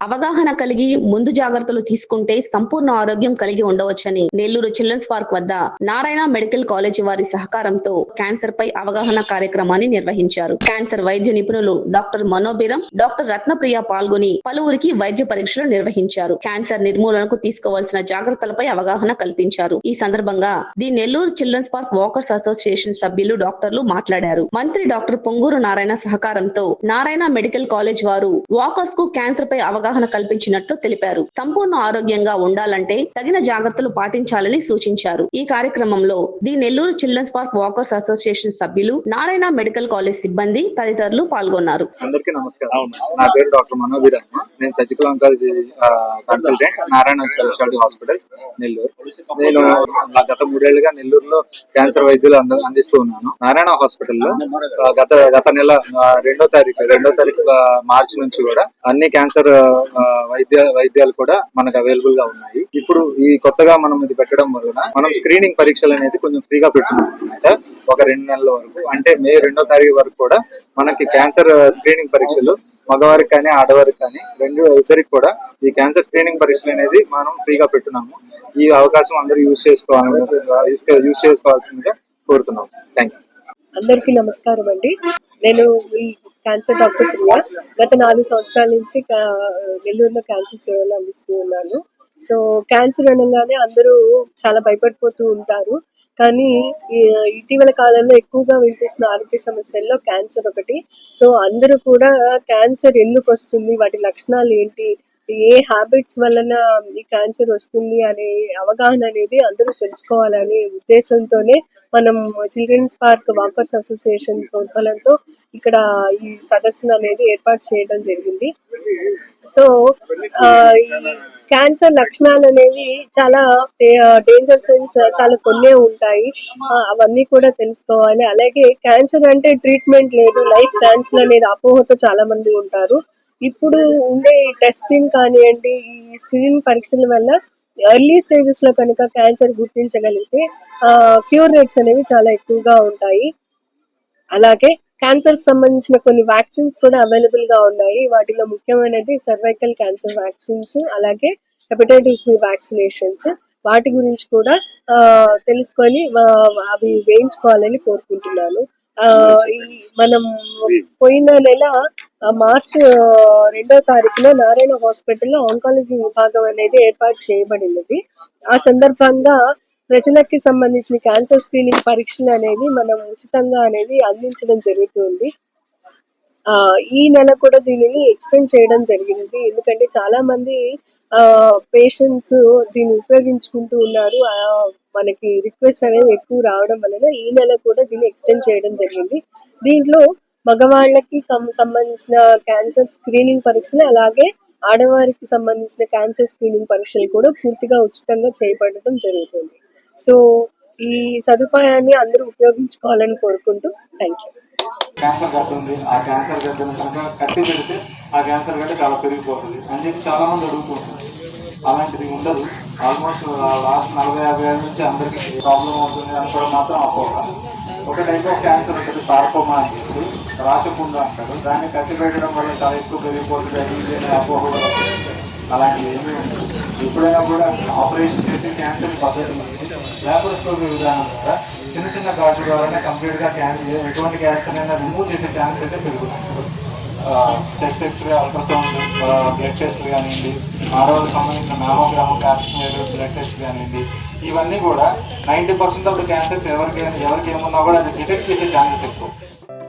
అవగాహన కలిగి ముందు జాగ్రత్తలు తీసుకుంటే సంపూర్ణ ఆరోగ్యం కలిగి ఉండవచ్చని నెల్లూరు చిల్డ్రన్స్ పార్క్ వద్ద నారాయణ మెడికల్ కాలేజీ వారి సహకారంతో క్యాన్సర్ పై అవగాహన కార్యక్రమాన్ని నిర్వహించారు. క్యాన్సర్ వైద్య నిపుణులు డాక్టర్ మనోబీరం డాక్టర్ రత్నప్రియ పాల్గొని పలువురికి వైద్య పరీక్షలు నిర్వహించారు. క్యాన్సర్ నిర్మూలనకు తీసుకోవాల్సిన జాగ్రత్తలపై అవగాహన కల్పించారు. ఈ సందర్భంగా the Nellore children's park walkers association సభ్యులు డాక్టర్లు మాట్లాడారు. మంత్రి డాక్టర్ పొంగూరు నారాయణ సహకారంతో నారాయణ మెడికల్ కాలేజ్ వారు వాకర్స్కు క్యాన్సర్ పై అవగాహన కల్పించినట్లు తెలిపారు. సంపూర్ణ ఆరోగ్యంగా ఉండాలంటే తగిన జాగ్రత్తలు పాటించాలని సూచించారు. ఈ కార్యక్రమంలో the Nellore children's park walkers association సభ్యులు నారాయణ మెడికల్ కాలేజ్ సిబ్బంది తదితరులు పాల్గొన్నారు. అందరికీ నమస్కారం. నా పేరు డాక్టర్ మనోబీరమ్మ నేను surgical oncology consultant Narayana specialty hospitals Nellore. నేను గత మూడేళ్ళుగా నెల్లూరులో క్యాన్సర్ వైద్యులు అందిస్తూ ఉన్నాను. నారాయణ హాస్పిటల్లో గత గత నెల రెండో తారీఖు రెండో తారీఖు మార్చి నుంచి కూడా అన్ని క్యాన్సర్ వైద్య వైద్యాలు కూడా మనకు అవైలబుల్గా ఉన్నాయి. ఇప్పుడు ఈ కొత్తగా మనం ఇది పెట్టడం వలన మనం స్క్రీనింగ్ పరీక్షలు అనేది కొంచెం ఫ్రీగా పెట్టుకున్నాం అనమాట ఒక రెండు నెలల వరకు అంటే మే రెండో తారీఖు వరకు కూడా మనకి క్యాన్సర్ స్క్రీనింగ్ పరీక్షలు మగవారికి కానీ ఆడవారికి కానీ రెండు ఇద్దరికి కూడా ఈ క్యాన్సర్ స్క్రీనింగ్ పరీక్షలు అనేది మనం ఫ్రీగా పెట్టున్నాము ఈ అవకాశం అందరూ యూజ్ చేసుకోవాలి యూజ్ చేసుకోవాల్సిందిగా కోరుతున్నాం థ్యాంక్ యూ అందరికీ నమస్కారం అండి. నేను ఈ క్యాన్సర్ డాక్టర్ ప్రియా. గత నాలుగు సంవత్సరాల నుంచి నెల్లూరులో క్యాన్సర్ సేవలు అందిస్తూ ఉన్నాను. సో క్యాన్సర్ అనగానే అందరూ చాలా భయపడిపోతూ ఉంటారు. కానీ ఇటీవల కాలంలో ఎక్కువగా వినిపిస్తున్న ఆరోగ్య సమస్యల్లో క్యాన్సర్ ఒకటి. సో అందరూ కూడా క్యాన్సర్ ఎందుకు వస్తుంది? వాటి లక్షణాలు ఏంటి? ఏ హ్యాబిట్స్ వలన ఈ క్యాన్సర్ వస్తుంది అనే అవగాహన అనేది అందరూ తెలుసుకోవాలనే ఉద్దేశంతోనే మనం చిల్డ్రన్స్ పార్క్ వాకర్స్ అసోసియేషన్ ప్రోత్బలంతో ఇక్కడ ఈ సదస్సును అనేది ఏర్పాటు చేయడం జరిగింది. సో ఈ క్యాన్సర్ లక్షణాలు అనేవి చాలా డేంజర్ సెన్స్ చాలా కొన్నే ఉంటాయి. అవన్నీ కూడా తెలుసుకోవాలి. అలాగే క్యాన్సర్ అంటే ట్రీట్మెంట్ లేదు. లైఫ్ క్యాన్సర్ అనేది అపోహతో చాలా మంది ఉంటారు. ఇప్పుడు ఉండే టెస్టింగ్ కానివ్వండి ఈ స్క్రీనింగ్ పరీక్షల వల్ల ఎర్లీ స్టేజెస్లో కనుక క్యాన్సర్ గుర్తించగలిగితే క్యూర్ రేట్స్ అనేవి చాలా ఎక్కువగా ఉంటాయి. అలాగే క్యాన్సర్కి సంబంధించిన కొన్ని వ్యాక్సిన్స్ కూడా అవైలబుల్గా ఉన్నాయి. వాటిలో ముఖ్యమైనది సర్వైకల్ క్యాన్సర్ వ్యాక్సిన్స్ అలాగే హెపటైటిస్ బి వ్యాక్సినేషన్స్ వాటి గురించి కూడా ఆ, తెలుసుకొని అవి వేయించుకోవాలని కోరుకుంటున్నాను. ఆ, ఈ మనం పోయిన నెల మార్చ్ రెండో తారీఖున నారాయణ హాస్పిటల్లో ఆంకాలజీ విభాగం అనేది ఏర్పాటు చేయబడినది. ఆ సందర్భంగా ప్రజలకి సంబంధించిన క్యాన్సర్ స్క్రీనింగ్ పరీక్షలు అనేది మనం ఉచితంగా అనేది అందించడం జరుగుతుంది. ఆ ఈ నెల కూడా దీనిని ఎక్స్టెండ్ చేయడం జరిగింది. ఎందుకంటే చాలా మంది ఆ పేషెంట్స్ దీన్ని ఉపయోగించుకుంటూ ఉన్నారు. ఆ, మనకి రిక్వెస్ట్ అనేవి ఎక్కువ రావడం వలన ఈ నెల కూడా దీన్ని ఎక్స్టెండ్ చేయడం జరిగింది. దీంట్లో మగవాళ్ళకి సంబంధించిన క్యాన్సర్ స్క్రీనింగ్ పరీక్షలు అలాగే ఆడవారికి సంబంధించిన క్యాన్సర్ స్క్రీనింగ్ పరీక్షలు కూడా పూర్తిగా ఉచితంగా చేపట్టడం జరుగుతుంది. సో ఈ సదుపాయాన్ని అందరూ ఉపయోగించుకోవాలని కోరుకుంటూ థ్యాంక్ యూ క్యాన్సర్ గడ్డ ఉంది ఆ క్యాన్సర్ గడ్డను కనుక కట్టి పెడితే ఆ క్యాన్సర్ గడ్డ చాలా పెరిగిపోతుంది అని చెప్పి చాలా మంది అడుగుతూ అలాంటిది ఉండదు. ఆల్మోస్ట్ లాస్ట్ నలభై యాభై ఏళ్ళ నుంచి అందరికీ ప్రాబ్లం అవుతుంది అని కూడా మాత్రం అపోహ ఒక టైప్ ఆఫ్ క్యాన్సర్ ఉంటుంది సార్కోమా అని చెప్పి రాచకుండా అంటారు. దాన్ని కట్టి పెట్టడం వల్ల చాలా ఎక్కువ పెరిగిపోతుంది అది ఇది అనే అపోహ అలాంటివి ఏమీ ఉండదు ఎప్పుడైనా కూడా ఆపరేషన్ చేసే క్యాన్సర్ పద్ధతి ల్యాబోస్కోపీ విధానం కూడా చిన్న చిన్న గాజు ద్వారానే కంప్లీట్గా క్యాన్సర్ ఎటువంటి క్యాన్సర్ అయినా రిమూవ్ చేసే ఛాన్స్ అయితే పెరుగుతుంది. Chest x-ray ultrasound blood test కానివ్వండి ఆడవాళ్ళకి సంబంధించిన మ్యామోగ్రామ్ క్యాప్స్మేర్ బ్లడ్ టెస్ట్ కానివ్వండి ఇవన్నీ కూడా ninety percent of the cancers ఎవరికి ఎవరికి ఏమున్నా కూడా అది డిటెక్ట్ చేసే ఛాన్సెస్ ఎక్కువ.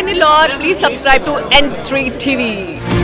Hi Nilor, please subscribe to N3 TV.